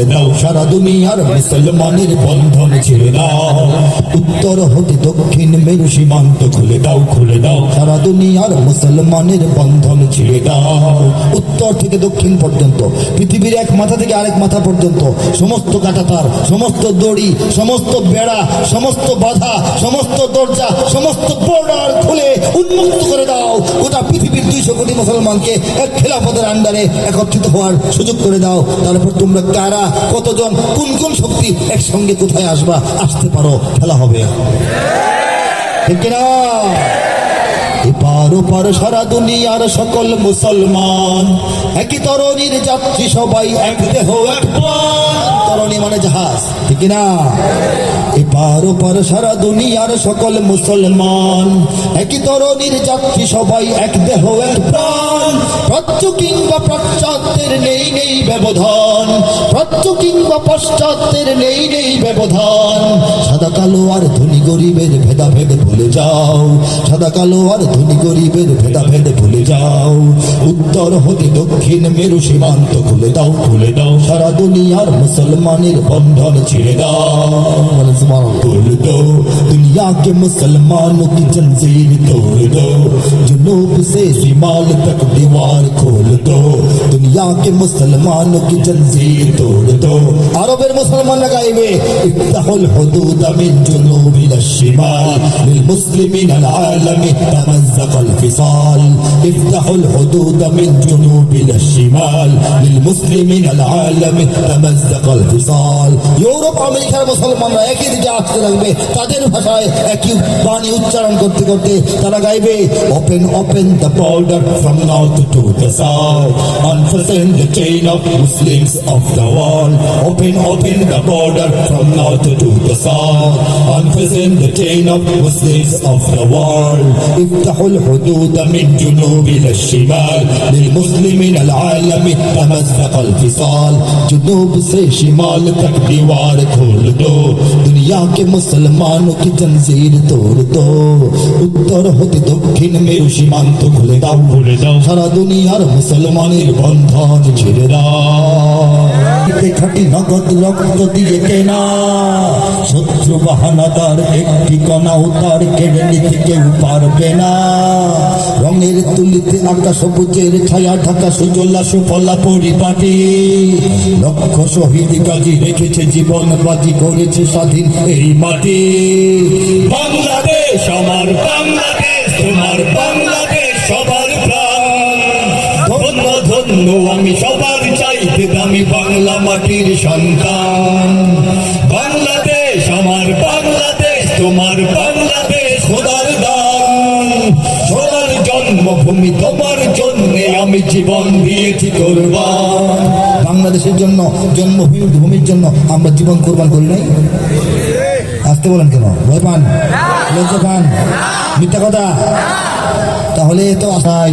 খুলে দাও, সারা দুনিয়ার মুসলমানের বন্ধন ছেড়ে দাও। উত্তর হতে দক্ষিণ মেরু সীমান্ত খুলে দাও খুলে দাও। সারা দুনিয়ার মুসলমানের বন্ধন ছেড়ে দাও। উত্তর থেকে দক্ষিণ পর্যন্ত, পৃথিবীর এক মাথা থেকে আরেক মাথা পর্যন্ত, সমস্ত কাটাতার, সমস্ত দড়ি, সমস্ত বেড়া, সমস্ত বাধা, সমস্ত দরজা, সমস্ত বর্ডার খুলে উন্মুক্ত করে দাও। গোটা পৃথিবীর দুইশো কোটি মুসলমানকে এক খেলাফতের আন্ডারে একত্রিত হওয়ার সুযোগ করে দাও। তারপর তোমরা কারা কতজন, কোন কোন শক্তি একসঙ্গে কোথায় আসবা, আসতে পারো, খেলা হবে ঠিক কিনা সারা দুনিয়ার সকল মুসলমান, একই তরণীর যাত্রী সবাই এক দেহ, এক। তরণী মানে জাহাজ। ঠিক না এপার ওপার সারা দুনিয়ার সকল মুসলমান, একই যাত্রী সবাই এক দেহ, এক প্রাণ। প্রাচ্য কিংবা পাশ্চাত্যের নেই নেই ব্যবধান। প্রাচ্য কিংবা পাশ্চাত্যের নেই নেই ব্যবধান। সাদা কালো আর ধনী গরিবের ভেদাভেদ ভুলে যাও। সাদা কালো আর ধনী গরিবের ভেদাভেদ ভুলে যাও। উত্তর হতে দক্ষিণ মেরু সীমান্ত খুলে দাও খুলে দাও। সারা দুনিয়ার मुसलमानी बंधन छिड़ तोड़ दो, दुनिया के मुसलमानों की जंजीर तोड़ दो। जुनूब से शिमाल तक दीवार खोल दो। दुनिया के मुसलमानों की जंजीर तोड़ আরবের মুসলমানরা গাইবে, ইফতাহুল হুদুদ মিন জুনুব ইলা শিমাল লিল মুসলিমিন আল আলামি তামাজ্জাক আল ফিসাল। ইফতাহুল হুদুদ মিন জুনুব ইলা লিল মুসলিমিন আল আলামি ফিসাল। ইউরোপ, আমেরিকার মুসলমানরা একই দিকে আসতে লাগবে তাদের ভাষায় একই বাণী উচ্চারণ করতে করতে তারা গাইবে, open open the border from north to the south unfasten the chain of Muslims of the world open open the border from north to the south unfasten the chain of Muslims of the world افتحوا الحدود من جنوب إلى الشمال للمسلمين العالم تمزق الفصال جنوب से शिमाल तक दीवार खोल दो दुनिया के मुसलमानों की जंजीर तोड़ दो উত্তর হতে দক্ষিণ মেরু সীমান্ত খুলে দাও খুলে দাও সারা দুনিয়ার মুসলমানের বন্ধন ছেড়ে দাও খাটি নগদ রক্ত দিয়ে কেনা। শত্রু বাহানাদার একটি কণাও তার কেড়ে নিতে কেউ পারবে না। রঙের তুলিতে আঁকা সবুজের ছায়া ঢাকা সুজলা সুফলা পরিপাটি। লক্ষ শহীদ গাজী রেখেছে জীবন, বাজি করেছে স্বাধীন এই মাটি। বাংলাদেশ আমার বাংলাদেশ। বাংলা মাটির সন্তান। বাংলাদেশ আমার বাংলাদেশ, তোমার বাংলাদেশ খোদার দান। সোনার জন্মভূমি, তোমার জন্য আমি জীবন দিয়েছি কোরবান। বাংলাদেশের জন্য, জন্মভূমি, ভূমির জন্য আমরা জীবন কোরবান করি নাই? আসতে বলেন কেন? ভয় পান লজ্জা পান মিথ্যা কথা? তাহলে তো আশাই।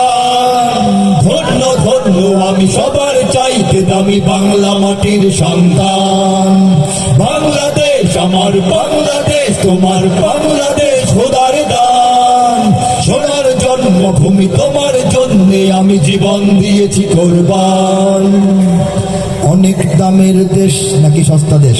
ধন্য আমি সবার চাইতে দামি বাংলা মাটির সন্তান। বাংলাদেশ আমার বাংলাদেশ, তোমার বাংলাদেশ খোদার দান। সোনার জন্মভূমি তোমার জন্যে আমি জীবন দিয়েছি কোরবান। অনেক দামের দেশ, নাকি সস্তা দেশ?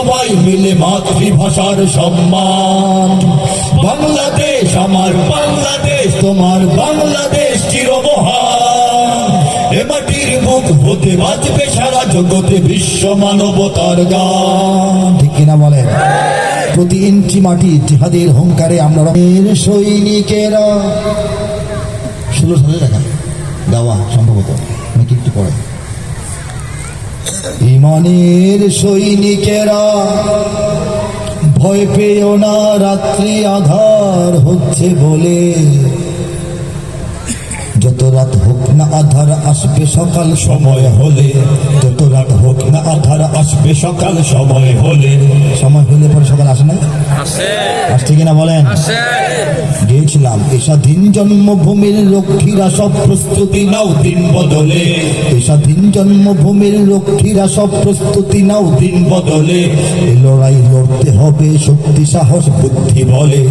সবাই মিলে মাতৃভাষার সম্মান। বাংলাদেশ আমার বাংলাদেশ, তোমার বাংলাদেশ চিরমহান। এ মাটির বুক হতে বাঁচবে সারা জগতে বিশ্ব মানবতার গান। ঠিক কিনা বলেন? প্রতি ইঞ্চি মাটি জিহাদের হংকারে আমরা সৈনিকেরা। ষোলো সালে দেখা গাওয়া সম্ভবত। নাকি একটু পরে? ইমানের সৈনিকেরা ভয় পেও না রাত্রি আধার হচ্ছে বলে। যত রাত হোক না আধার আসবে সকাল সময় হলে। যত রাত হোক না আধার আসবে সকাল সময় হলে। সময় হলে পরে সকাল আসে না আসছে কিনা বলেন? গিয়েছিলাম এ স্বাধীন জন্মভূমির লক্ষ্মীরা সব প্রস্তুতি নাও দিন বদলে। এ স্বাধীন জন্মভূমির লক্ষ্মীরা সব প্রস্তুতি নাও দিন বদলে। এ লড়াই লড়তে হবে শক্তি সাহস বুদ্ধি বলে।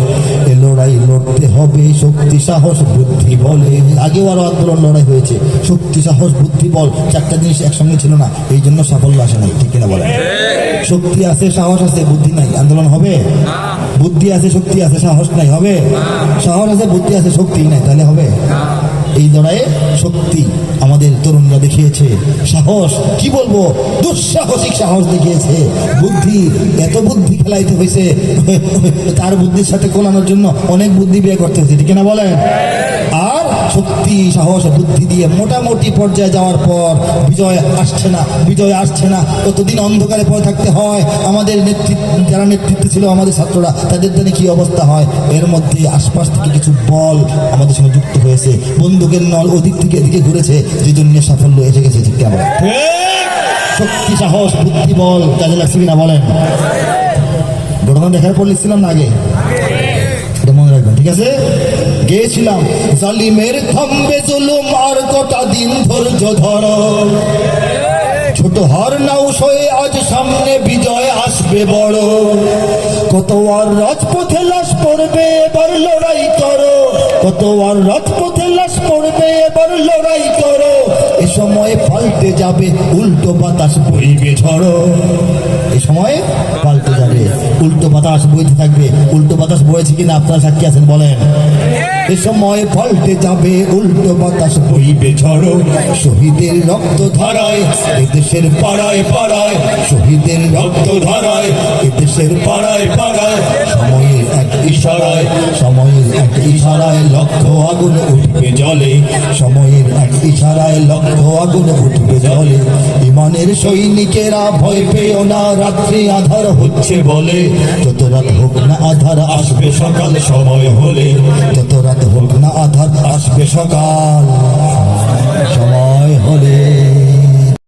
এ লড়াই লড়তে হবে শক্তি সাহস বুদ্ধি বলে। আগেও আরও আন্দোলন লড়াই হয়েছে। শক্তি, সাহস, বুদ্ধি, বল চারটা জিনিস একসঙ্গে ছিল না। এই জন্য সাফল্য আসে নাই, ঠিক কিনা বলে শক্তি আছে, সাহস আছে, বুদ্ধি নাই। আন্দোলন হবে? বুদ্ধি আছে, শক্তি আছে, সাহস নাই, হবে? সাহস আছে, বুদ্ধি আছে, শক্তি নাই, তাহলে হবে? এই লড়াইয়ে শক্তি আমাদের তরুণরা দেখিয়েছে। সাহস, কি বলব? দুঃসাহসিক সাহস দেখিয়েছে। বুদ্ধি, এত বুদ্ধি খেলাইতে হয়েছে তার বুদ্ধির সাথে কোলানোর জন্য অনেক বুদ্ধি বিয়ে করতে হয়েছে ঠিক না বলেন? শক্তি, সাহস বুদ্ধি দিয়ে মোটামুটি পর্যায়ে যাওয়ার পর বিজয় আসছে না, বিজয় আসছে না। কতদিন অন্ধকারে পড়ে থাকতে হয়? আমাদের নেতৃত্ব, যারা নেতৃত্বে ছিল আমাদের ছাত্ররা, তাদের জন্য কি অবস্থা হয়? এর মধ্যে আশপাশ থেকে কিছু বল আমাদের সঙ্গে যুক্ত হয়েছে। বন্দুকের নল ওদিক থেকে এদিকে ঘুরেছে, যে জন্য সাফল্য এসে গেছে ঠিক কেমন শক্তি, সাহস, বুদ্ধি, বল, কাজে লাগছে কিনা বলেন? ঘটনা দেখার পর লিখছিলাম না আগে। এটা মনে রাখবেন ঠিক আছে? গেছিলাম জালিমের থামবে জুলুম আর কটা দিন ধৈর্য ধর। ছোট হর নাও সয়ে আজ সামনে বিজয় আসবে বড়। কত আর রাজপথে লাশ পড়বে, এবার লড়াই করো। কত আর রাজপথে লাশ পড়বে, এবার লড়াই করো। সময় পাল্টে যাবে, উল্টো বাতাস বইবে ঝড়ো এ সময় পাল্টে যাবে, উল্টো বাতাস বইতে থাকবে। উল্টো বাতাস বয়েছে কিনা, আপনারা সাক্ষী আছেন, বলেন। এ সময় পাল্টে যাবে, উল্টো বাতাস বইবে ঝড়ো শহীদের রক্ত ধারায়, এদেশের পাড়ায় পাড়ায়, শহীদের রক্ত ধারায়, এদেশের পাড়ায় পাড়ায় সময়ের এক ইশারায়, সময়ের এক ইশারায় লক্ষ আগুন উঠবে জলে। সময়ের এক ইশারায় লক্ষ আগুন উঠবে জলে। ইমানের সৈনিকেরা ভয় পেও না, রাত্রি আধার হচ্ছে বলে। যত রাত হোক না আধার আসবে সকাল, সময় হলে। যত রাত হোক না আধার আসবে সকাল, সময় হলে।